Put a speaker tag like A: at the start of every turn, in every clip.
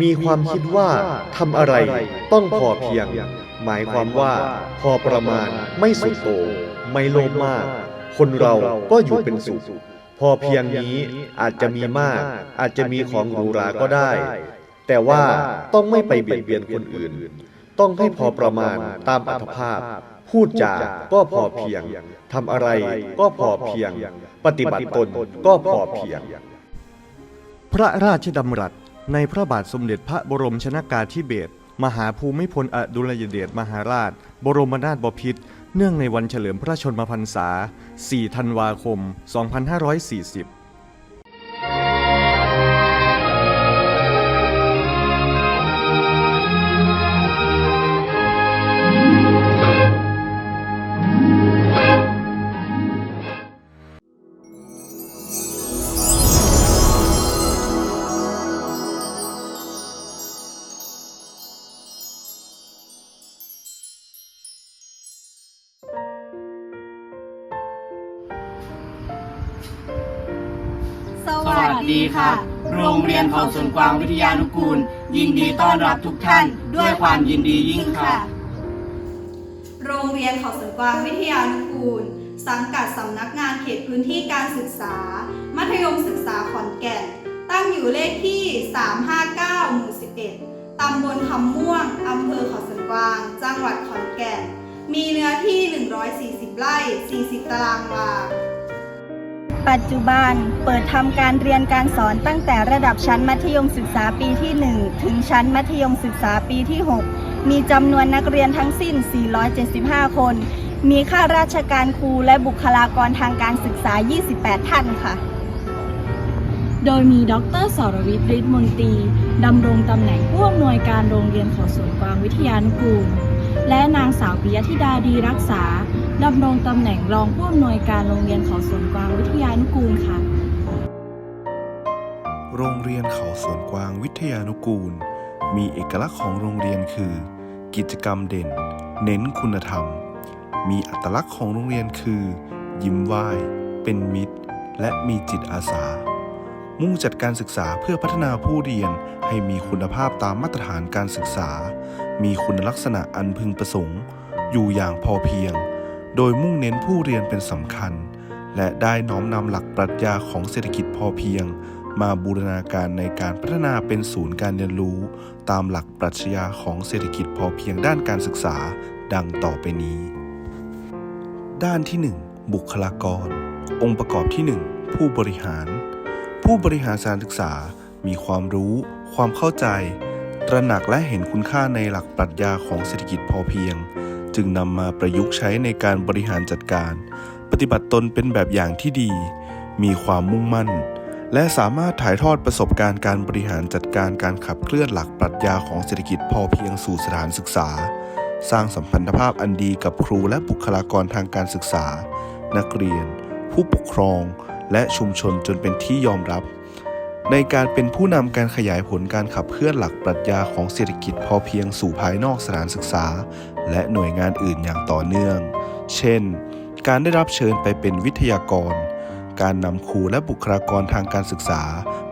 A: มีความคิดว่าทำอะไรต้องพอเพียง หมายความว่าพอประมาณไม่สุดโต่งไม่โลภมาก คนเราก็อยู่เป็นสุขพอเพียงนี้อาจจะมีมาก อาจจะมีของหรูหราก็ได้ แต่ว่าต้องไม่ไปเบียดเบียนคนอื่น ต้องให้พอประมาณตามอัตภาพ พูดจาก็พอเพียงทำอะไรก็พอเพียง ปฏิบัติตนก็พอเพียง พระราชดำรัส ในพระบาทสมเด็จพระบรมชนากาธิเบศรมหาภูมิพลอดุลยเดชมหาราช บรมนาถบพิตรเนื่องในวันเฉลิมพระชนมพรรษา 4 ธันวาคม 2540
B: ดีค่ะ โรงเรียนเขาสวนกวางวิทยานุกูล ยินดีต้อนรับทุกท่าน ด้วยความยินดียิ่งค่ะ
C: โรงเรียนเขาสวนกวางวิทยานุกูล สังกัดสำนักงานเขตพื้นที่การศึกษา มัธยมศึกษาขอนแก่น ตั้งอยู่เลขที่ 359 หมู่ 11 ตำบลคำม่วงอำเภอเขาสวนกวาง จังหวัดขอนแก่น มีเนื้อที่ 140 ไร่ 40 ตารางวา
D: ปัจจุบันเปิดทำการเรียนการสอนตั้งแต่ระดับชั้นมัธยมศึกษาปีที่ 1 ถึงชั้นมัธยมศึกษาปีที่ 6 มีจำนวนนักเรียนทั้งสิ้น 475 คน มีข้าราชการครูและบุคลากรทางการศึกษา 28 ท่านค่ะ
E: โดยมีดรสรวิทย์ฤทธิ์มนตรีดำรงตำแหน่งผู้อำนวยการโรงเรียนขาสวนกวางวิทยานุกูล และนางสาวปิยธิดาดีรักษา ดำรงตำแหน่งรองผู้อำนวยการโรงเรียนเขาสวนกวางวิทยานุกูลค่ะ
F: โรงเรียนเขาสวนกวางวิทยานุกูล มีเอกลักษณ์ของโรงเรียนคือ กิจกรรมเด่น เน้นคุณธรรม มีอัตลักษณ์ของโรงเรียนคือ ยิ้มไหว้ เป็นมิตร และมีจิตอาสา มุ่งจัดการศึกษาเพื่อพัฒนาผู้เรียนให้มีคุณภาพตามมาตรฐานการศึกษา มีคุณลักษณะอันพึงประสงค์ อยู่อย่างพอเพียง โดยมุ่งเน้นผู้เรียนเป็นสำคัญ และได้น้อมนำหลักปรัชญาของเศรษฐกิจพอเพียง มาบูรณาการในการพัฒนาเป็นศูนย์การเรียนรู้ ตามหลักปรัชญาของเศรษฐกิจพอเพียงด้านการศึกษา ดังต่อไปนี้ ด้านที่ 1 บุคลากร องค์ประกอบที่ 1 ผู้บริหาร ผู้บริหารสถานศึกษา มีความรู้ ความเข้าใจ ตระหนักและเห็นคุณค่าในหลักปรัชญาของเศรษฐกิจพอเพียง จึงนำมาประยุกต์ใช้ในการบริหารจัดการ ปฏิบัติตนเป็นแบบอย่างที่ดี มีความมุ่งมั่น และสามารถถ่ายทอดประสบการณ์การบริหารจัดการการขับเคลื่อนหลักปรัชญาของเศรษฐกิจพอเพียงสู่สถานศึกษา สร้างสัมพันธภาพอันดีกับครูและบุคลากรทางการศึกษา นักเรียน ผู้ปกครอง และชุมชนจนเป็นที่ยอมรับในการเป็นผู้นำการขยายผลการขับเคลื่อนหลักปรัชญาของเศรษฐกิจพอเพียงสู่ภายนอกสถานศึกษา และหน่วยงานอื่นอย่างต่อเนื่อง เช่น การได้รับเชิญไปเป็นวิทยากร การนำครูและบุคลากรทางการศึกษา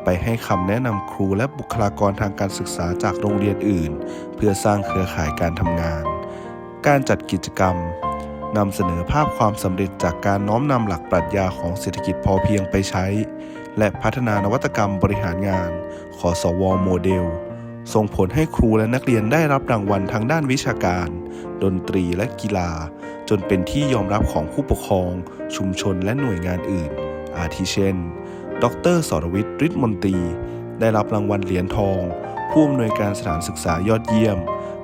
F: ไปให้คำแนะนำครูและบุคลากรทางการศึกษาจากโรงเรียนอื่น เพื่อสร้างเครือข่ายการทำงาน การจัดกิจกรรมนำเสนอภาพความสำเร็จจากการน้อมนำหลักปรัชญาของเศรษฐกิจพอเพียงไปใช้ และพัฒนานวัตกรรมบริหารงาน ขอสวโมเดล ส่งผลให้ครูและนักเรียนได้รับรางวัลทางด้านวิชาการ ดนตรีและกีฬา จนเป็นที่ยอมรับของผู้ปกครอง ชุมชนและหน่วยงานอื่น อาทิเช่น ดรสรวิทย์ฤทธิ์มนตรี ได้รับรางวัลเหรียญทอง ผู้อำนวยการสถานศึกษายอดเยี่ยม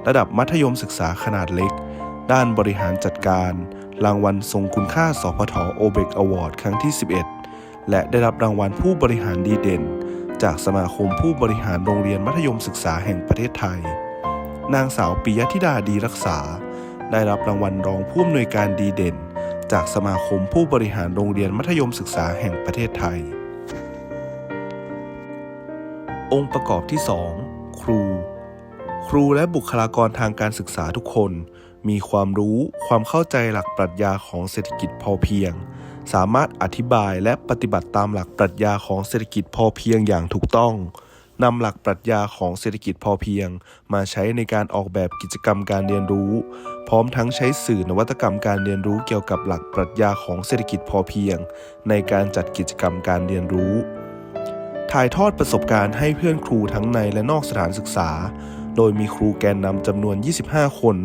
F: ระดับมัธยมศึกษาขนาดเล็ก ด้านบริหารจัดการ รางวัลทรงคุณค่าสพทโอเบกอวอร์ดครั้งที่ 11 และได้รับรางวัลผู้บริหารดีเด่น จากสมาคมผู้บริหารโรงเรียนมัธยมศึกษาแห่งประเทศไทย นางสาวปิยธิดาดีรักษา ได้รับรางวัลรองผู้อำนวยการดีเด่น จากสมาคมผู้บริหารโรงเรียนมัธยมศึกษาแห่งประเทศไทย องค์ประกอบที่ 2 ครู ครูและบุคลากรทางการศึกษาทุกคน มีความรู้ความเข้าใจหลักปรัชญาของเศรษฐกิจพอเพียง สามารถอธิบายและปฏิบัติตามหลักปรัชญาของเศรษฐกิจพอเพียงอย่างถูกต้องนำหลักปรัชญาของเศรษฐกิจพอเพียง มาใช้ในการออกแบบกิจกรรมการเรียนรู้ พร้อมทั้งใช้สื่อนวัตกรรมการเรียนรู้เกี่ยวกับหลักปรัชญาของเศรษฐกิจพอเพียง ในการจัดกิจกรรมการเรียนรู้ ถ่ายทอดประสบการณ์ให้เพื่อนครูทั้งในและนอกสถานศึกษา โดยมีครูแกนนำจำนวน 25 คน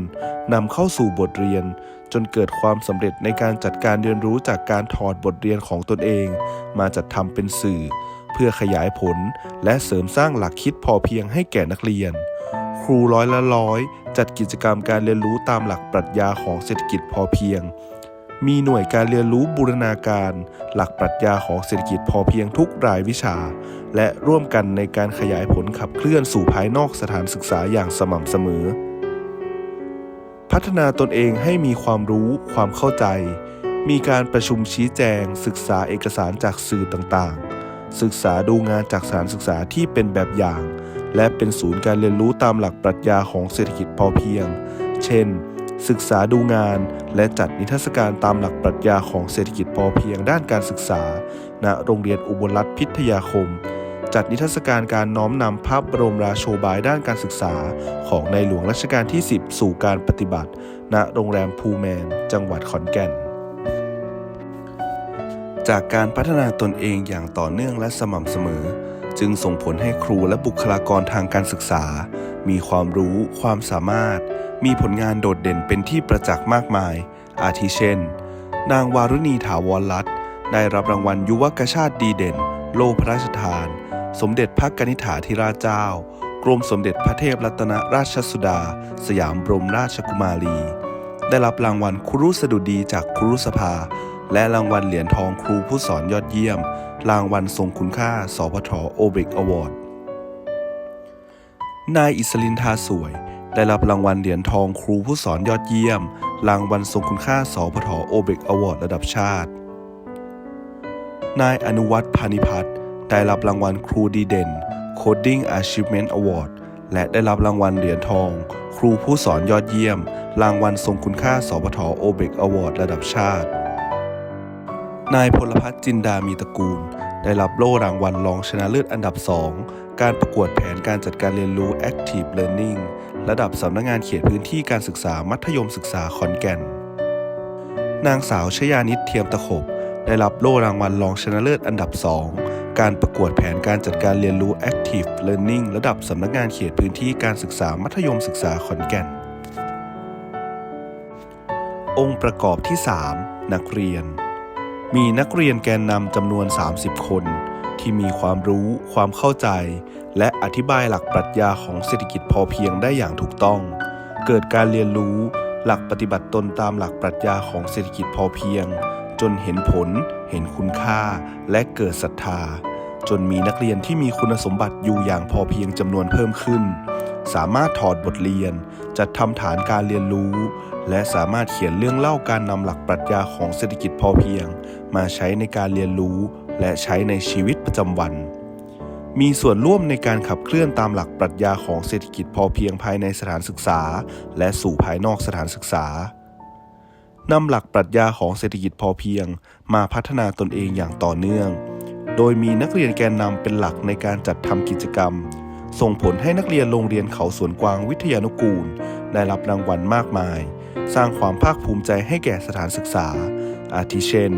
F: นำเข้าสู่บทเรียน จนเกิดความสำเร็จในการจัดการเรียนรู้จากการถอดบทเรียนของตนเอง มาจัดทำเป็นสื่อ เพื่อขยายผลและเสริมสร้างหลักคิดพอเพียงให้แก่นักเรียน ครูร้อยละร้อย จัดกิจกรรมการเรียนรู้ตามหลักปรัชญาของเศรษฐกิจพอเพียง มีหน่วยการเรียนรู้บูรณาการ หลักปรัชญาของเศรษฐกิจพอเพียงทุกรายวิชา และร่วมกันในการขยายผลขับเคลื่อนสู่ภายนอกสถานศึกษาอย่างสม่ำเสมอ พัฒนาตนเองให้มีความรู้ความเข้าใจ มีการประชุมชี้แจง ศึกษาเอกสารจากสื่อต่างๆ ศึกษาดูงานจากสถานศึกษาที่เป็นแบบอย่าง และเป็นศูนย์การเรียนรู้ตามหลักปรัชญาของเศรษฐกิจพอเพียง เช่น ศึกษาดูงานและจัดนิทรรศการตามหลักปรัชญาของเศรษฐกิจพอเพียงด้านการศึกษา ณ โรงเรียนอุบลรัตน์พิทยาคม จัดนิทรรศการการน้อมนำพระบรมราโชบายด้านการศึกษา ของในหลวงรัชกาลที่ 10 สู่การปฏิบัติ ณโรงแรมภูแมน จังหวัดขอนแก่น จากการพัฒนาตนเองอย่างต่อเนื่องและสม่ำเสมอ จึงส่งผลให้ครูและบุคลากรทางการศึกษา มีความรู้ความสามารถ มีผลงานโดดเด่นเป็นที่ประจักษ์มากมาย อาทิเช่น นางวารุณีถาวรรัตน์ได้รับรางวัลยุวกชาติดีเด่น โลพระราชทาน สมเด็จพระกนิษฐาธิราชเจ้า กรมสมเด็จพระเทพรัตนราชสุดา สยามบรมราชกุมารี ได้รับรางวัลครุสดุดีจากครุสภา และรางวัลเหรียญทองครูผู้สอนยอดเยี่ยม รางวัลทรงคุณค่า สพทโอเบกอวอร์ด นายอิสลินทาสวย ได้รับรางวัลเหรียญทองครูผู้สอนยอดเยี่ยม รางวัลทรงคุณค่า สพทโอเบกอวอร์ดระดับชาติ นายอนุวัฒน์พานิพัฒน์ ได้รับรางวัลครูดีเด่น Coding Achievement Award และได้รับรางวัลเหรียญทอง ครูผู้สอนยอดเยี่ยม รางวัลทรงคุณค่า สพทโอเบกอวอร์ดระดับชาติ นายพลพัฒน์จินดามีตระกูล ได้รับโล่รางวัลรองชนะเลิศอันดับ 2 การประกวดแผนการจัดการเรียนรู้ Active Learning ระดับสำนักงานเขตพื้นที่การศึกษามัธยมศึกษาขอนแก่น นางสาวชยานิตเทียมตะขบ ได้รับโล่รางวัลรองชนะเลิศอันดับ 2 การประกวดแผนการจัดการเรียนรู้ Active Learning ระดับสำนักงานเขตพื้นที่การศึกษามัธยมศึกษาขอนแก่น องค์ประกอบที่ 3 นักเรียน มีนักเรียนแกนนำจำนวน 30 คน ที่มีความรู้ ความเข้าใจ และอธิบายหลักปรัชญาของเศรษฐกิจพอเพียงได้อย่างถูกต้อง เกิดการเรียนรู้หลักปฏิบัติตนตามหลักปรัชญาของเศรษฐกิจพอเพียง จนเห็นผล เห็นคุณค่าและเกิดศรัทธา จนมีนักเรียนที่มีคุณสมบัติอยู่อย่างพอเพียงจำนวนเพิ่มขึ้น สามารถถอดบทเรียน จัดทำฐานการเรียนรู้ และสามารถเขียนเรื่องเล่าการนำหลักปรัชญาของเศรษฐกิจพอเพียง มาใช้ในการเรียนรู้ และใช้ในชีวิตประจำวัน มีส่วนร่วมในการขับเคลื่อนตามหลักปรัชญาของเศรษฐกิจพอเพียงภายในสถานศึกษา และสู่ภายนอกสถานศึกษา นำหลักปรัชญาของเศรษฐกิจพอเพียง มาพัฒนาตนเองอย่างต่อเนื่อง โดยมีนักเรียนแกนนำเป็นหลักในการจัดทำกิจกรรม ส่งผลให้นักเรียนโรงเรียนเขาสวนกวางวิทยานุกูล ได้รับรางวัลมากมาย สร้างความภาคภูมิใจให้แก่สถานศึกษา อาทิเช่น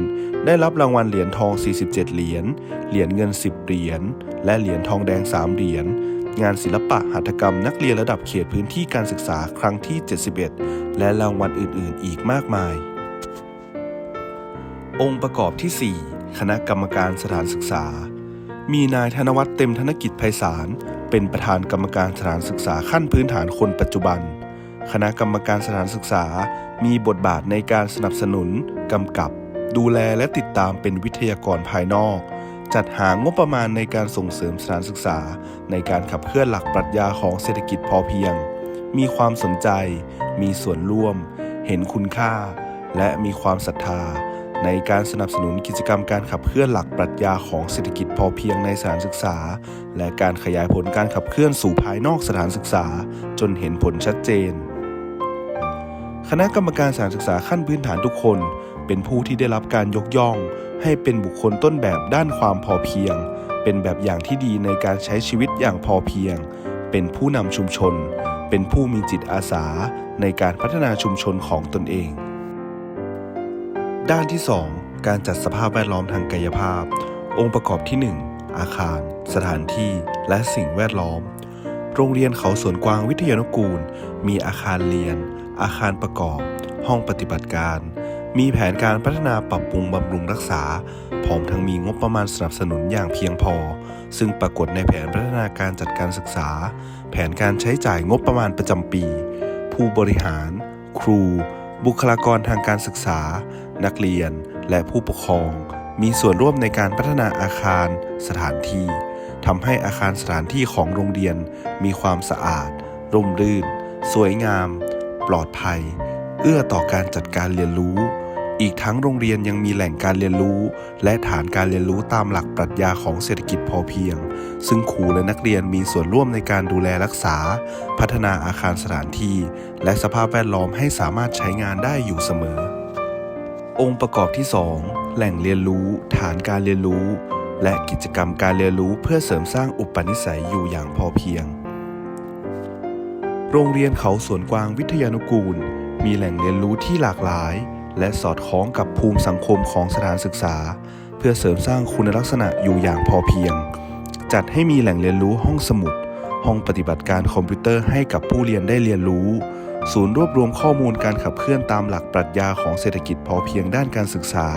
F: ได้รับรางวัลเหรียญทอง 47 เหรียญ เหรียญเงิน 10 เหรียญ และเหรียญทองแดง 3 เหรียญ งานศิลปะหัตถกรรมนักเรียนระดับเขตพื้นที่การศึกษาครั้งที่ 71 และรางวัลอื่น ๆ อีกมากมาย องค์ประกอบที่ 4 คณะกรรมการสถานศึกษา มีนายธนวัฒน์เต็มธนกิจไพศาล เป็นประธานกรรมการสถานศึกษาขั้นพื้นฐานคนปัจจุบัน คณะกรรมการสถานศึกษา มีบทบาทในการสนับสนุน กำกับ ดูแลและติดตามเป็นวิทยากรภายนอก จัดหางบประมาณในการส่งเสริมสถานศึกษา ในการขับเคลื่อนหลักปรัชญาของเศรษฐกิจพอเพียง มีความสนใจ มีส่วนร่วม เห็นคุณค่า และมีความศรัทธา ในการสนับสนุนกิจกรรมการขับเคลื่อนหลักปรัชญาของเศรษฐกิจพอเพียงในสถานศึกษา และการขยายผลการขับเคลื่อนสู่ภายนอกสถานศึกษา จนเห็นผลชัดเจน คณะกรรมการสถานศึกษาขั้นพื้นฐานทุกคน เป็นผู้ที่ได้รับการยกย่อง ให้เป็นบุคคลต้นแบบด้านความพอเพียง เป็นแบบอย่างที่ดีในการใช้ชีวิตอย่างพอเพียง เป็นผู้นำชุมชน เป็นผู้มีจิตอาสาในการพัฒนาชุมชนของตนเอง ด้านที่ 2 การจัดสภาพแวดล้อมทางกายภาพ องค์ประกอบที่ 1 อาคาร สถานที่ และสิ่งแวดล้อม โรงเรียนเขาสวนกวางวิทยานุกูล มีอาคารเรียน อาคารประกอบ ห้องปฏิบัติการ มีแผนการพัฒนาปรับปรุงบำรุงรักษา พร้อมทั้งมีงบประมาณสนับสนุนอย่างเพียงพอ ซึ่งปรากฏในแผนพัฒนาการจัดการศึกษา แผนการใช้จ่ายงบประมาณประจำปี ผู้บริหาร ครู บุคลากรทางการศึกษา นักเรียน และผู้ปกครอง มีส่วนร่วมในการพัฒนาอาคาร สถานที่ทำให้อาคารสถานที่ของโรงเรียน มีความสะอาด ร่มรื่น สวยงาม ปลอดภัย เอื้อต่อการจัดการเรียนรู้ อีกทั้งโรงเรียนยังมีแหล่งการเรียนรู้ และฐานการเรียนรู้ตามหลักปรัชญาของเศรษฐกิจพอเพียง ซึ่งครูและนักเรียนมีส่วนร่วมในการดูแลรักษา พัฒนาอาคารสถานที่ และสภาพแวดล้อมให้สามารถใช้งานได้อยู่เสมอ องค์ประกอบที่ 2 แหล่งเรียนรู้ ฐานการเรียนรู้ และกิจกรรมการเรียนรู้เพื่อเสริมสร้างอุปนิสัยอยู่อย่างพอเพียง โรงเรียนเขาสวนกวางวิทยานุกูล มีแหล่งเรียนรู้ที่หลากหลาย และสอดคล้องกับภูมิสังคมของสถานศึกษา เพื่อเสริมสร้างคุณลักษณะอยู่อย่างพอเพียง จัดให้มีแหล่งเรียนรู้ห้องสมุด ห้องปฏิบัติการคอมพิวเตอร์ให้กับผู้เรียนได้เรียนรู้ ศูนย์รวบรวมข้อมูลการขับเคลื่อนตามหลักปรัชญาของเศรษฐกิจพอเพียงด้านการศึกษา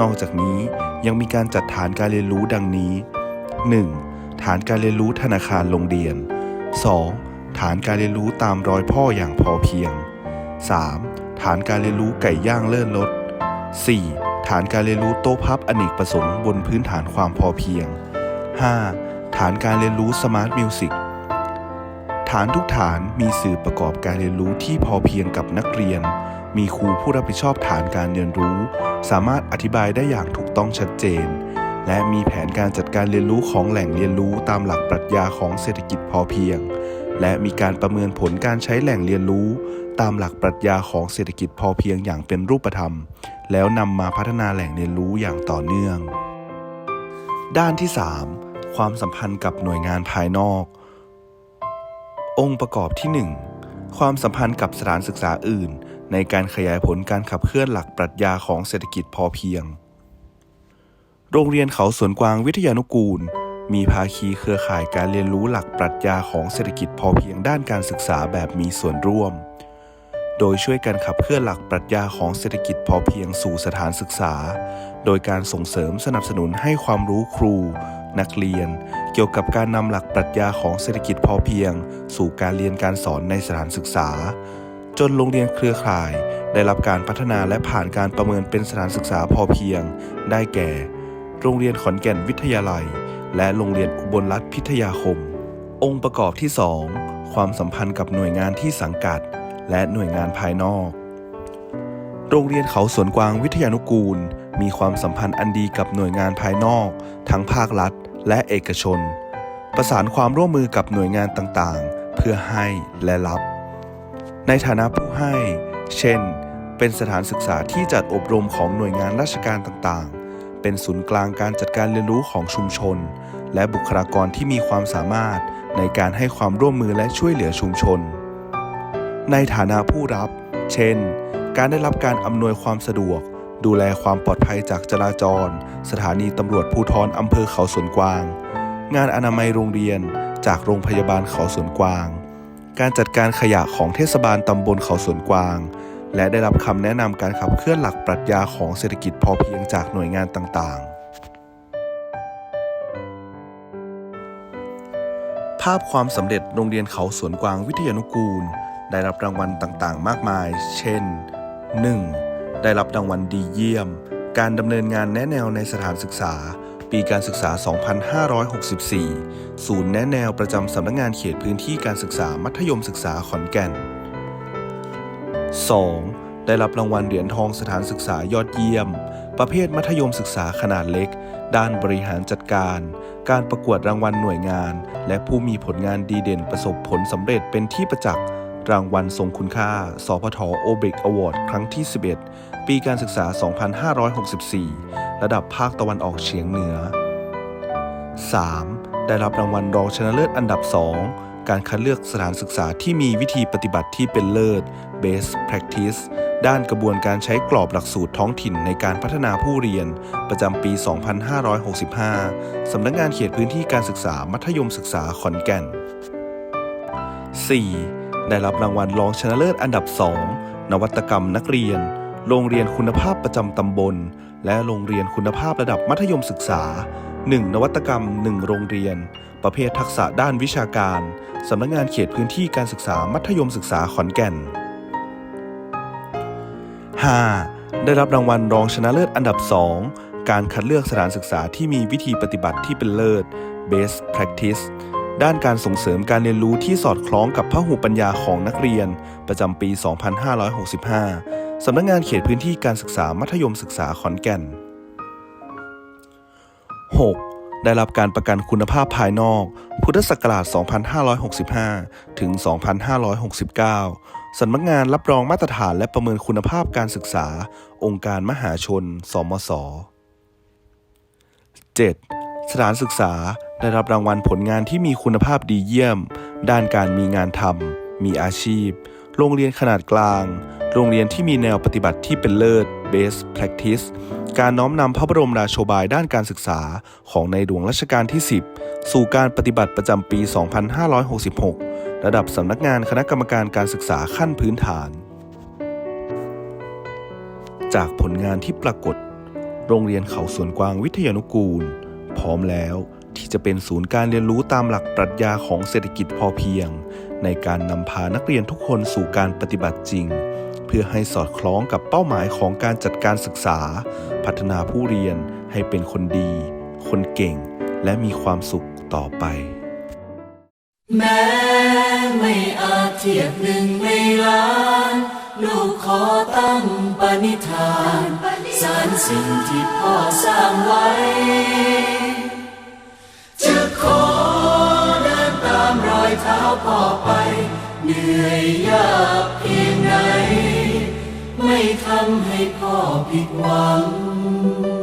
F: นอกจากนี้ยังมีการจัดฐานการเรียนรู้ดังนี้ 1. ฐานการเรียนรู้ธนาคารโรงเรียน 2. ฐานการเรียนรู้ตามรอยพ่ออย่างพอเพียง 3. ฐานการเรียนรู้ไก่ย่างเลื่อนรถ 4. ฐานการเรียนรู้โต๊ะพับอเนกประสงค์บนพื้นฐานความพอเพียง 5. ฐานการเรียนรู้สมาร์ทมิวสิกฐานทุกฐานมีสื่อประกอบการเรียนรู้ที่พอเพียงกับนักเรียน มีครูผู้รับผิดชอบฐานการเรียนรู้ สามารถอธิบายได้อย่างถูกต้องชัดเจน และมีแผนการจัดการเรียนรู้ของแหล่งเรียนรู้ตามหลักปรัชญาของเศรษฐกิจพอเพียง และมีการประเมินผลการใช้แหล่งเรียนรู้ ตามหลักปรัชญาของเศรษฐกิจพอเพียงอย่างเป็นรูปธรรม แล้วนำมาพัฒนาแหล่งเรียนรู้อย่างต่อเนื่อง ด้านที่ 3 ความสัมพันธ์กับหน่วยงานภายนอก องค์ประกอบที่ 1 ความสัมพันธ์กับสถานศึกษาอื่น ในการขยายผลการขับเคลื่อนหลักปรัชญาของเศรษฐกิจพอเพียงโรงเรียนเขาสวนกวางวิทยานุกูล มีภาคีเครือข่ายการเรียนรู้หลักปรัชญาของเศรษฐกิจพอเพียงด้านการศึกษาแบบมีส่วนร่วม โดยช่วยกันขับเคลื่อนหลักปรัชญาของเศรษฐกิจพอเพียงสู่สถานศึกษา โดยการส่งเสริมสนับสนุนให้ความรู้ครู นักเรียน เกี่ยวกับการนำหลักปรัชญาของเศรษฐกิจพอเพียง สู่การเรียนการสอนในสถานศึกษา จนโรงเรียนเครือข่าย ได้รับการพัฒนาและผ่านการประเมินเป็นสถานศึกษาพอเพียง ได้แก่ โรงเรียนขอนแก่นวิทยาลัย และโรงเรียนอุบลรัฐพิทยาคม องค์ประกอบที่ 2 ความสัมพันธ์กับหน่วยงานที่สังกัด และหน่วยงานภายนอก โรงเรียนเขาสวนกวางวิทยานุกูล มีความสัมพันธ์อันดีกับหน่วยงานภายนอก ทั้งภาครัฐ และเอกชน ประสานความร่วมมือกับหน่วยงานต่างๆ เพื่อให้และรับ ในฐานะผู้ให้ เช่น เป็นสถานศึกษาที่จัดอบรมของหน่วยงานราชการต่างๆ เป็นศูนย์กลางการจัดการเรียนรู้ของชุมชน และบุคลากรที่มีความสามารถในการให้ความร่วมมือและช่วยเหลือชุมชน ในฐานะผู้รับ เช่น การได้รับการอำนวยความสะดวก ดูแลความปลอดภัยจากจราจร สถานีตำรวจภูธรอำเภอเขาสวนกวาง งานอนามัยโรงเรียนจากโรงพยาบาลเขาสวนกวาง การจัดการขยะของเทศบาลตำบลเขาสวนกวาง และได้รับคำแนะนำการขับเคลื่อนหลักปรัชญาของเศรษฐกิจพอเพียงจากหน่วยงานต่างๆ ภาพความสำเร็จโรงเรียนเขาสวนกวางวิทยานุกูล ได้รับรางวัลต่างๆ มากมาย เช่น 1. ได้รับรางวัลดีเยี่ยม การดำเนินงานแนะแนวในสถานศึกษา ปีการศึกษา 2564 ศูนย์แนะแนวประจำสำนักงานเขตพื้นที่การศึกษามัธยมศึกษาขอนแก่น 2. ได้รับรางวัลเหรียญทองสถานศึกษายอดเยี่ยม ประเภทมัธยมศึกษาขนาดเล็ก ด้านบริหารจัดการ การประกวดรางวัลหน่วยงาน และผู้มีผลงานดีเด่นประสบผลสำเร็จเป็นที่ประจักษ์รางวัลทรงคุณค่า สพทโอเบกอวอร์ดครั้งที่ 11 ปีการศึกษา 2564 ระดับภาคตะวันออกเฉียงเหนือ 3. ได้รับรางวัลรองชนะเลิศอันดับ 2 การคัดเลือกสถานศึกษาที่มีวิธีปฏิบัติที่เป็นเลิศ Best Practice ด้านกระบวนการใช้กรอบหลักสูตรท้องถิ่นในการพัฒนาผู้เรียน ประจำปี 2565 สำนักงานเขตพื้นที่การศึกษามัธยมศึกษาขอนแก่น 4. ได้รับรางวัลรองชนะเลิศอันดับ 2 นวัตกรรมนักเรียน โรงเรียนคุณภาพประจำตำบล และโรงเรียนคุณภาพระดับมัธยมศึกษา 1 นวัตกรรม 1 โรงเรียน ประเภททักษะด้านวิชาการ สำนักงานเขตพื้นที่การศึกษามัธยมศึกษาขอนแก่น 5. ได้รับรางวัลรองชนะเลิศอันดับ 2 การคัดเลือกสถานศึกษาที่มีวิธีปฏิบัติที่เป็นเลิศ Best Practice ด้านการส่งเสริมการเรียนรู้ที่สอดคล้องกับพหุปัญญาของนักเรียน ประจำปี 2565 สำนักงานเขตพื้นที่การศึกษามัธยมศึกษาขอนแก่น 6. ได้รับการประกันคุณภาพภายนอก พุทธศักราช 2565 ถึง 2569 สำนักงานรับรองมาตรฐานและประเมินคุณภาพการศึกษา องค์การมหาชน สมศ 7. สถานศึกษาได้รับรางวัลผลงานที่มีคุณภาพดีเยี่ยม ด้านการมีงานทำมีอาชีพ โรงเรียนขนาดกลาง โรงเรียนที่มีแนวปฏิบัติที่เป็นเลิศ Best Practice การน้อมนำพระบรมราโชบายด้านการศึกษาของในหลวงรัชกาลที่ 10 สู่การปฏิบัติประจำปี 2566 ระดับสำนักงานคณะกรรมการการศึกษาขั้นพื้นฐาน จากผลงานที่ปรากฏ โรงเรียนเขาสวนกวางวิทยานุกูล พร้อมแล้วที่จะเป็นศูนย์การเรียนรู้ตามหลักปรัชญาของเศรษฐกิจพอเพียง ในการนำพานักเรียนทุกคนสู่การปฏิบัติจริง เพื่อให้สอดคล้องกับเป้าหมายของการจัดการศึกษา พัฒนาผู้เรียนให้เป็นคนดี คนเก่ง และมีความสุขต่อไป
B: แม้ไม่อาจเทียบหนึ่งในล้าน ลูกขอตั้งปณิธานสารสิ่งที่พ่อสร้างไว้ จะขอเดินตามรอยเท้าพ่อไป เหนื่อยยากเพียงไหน ทำให้พ่อผิดหวัง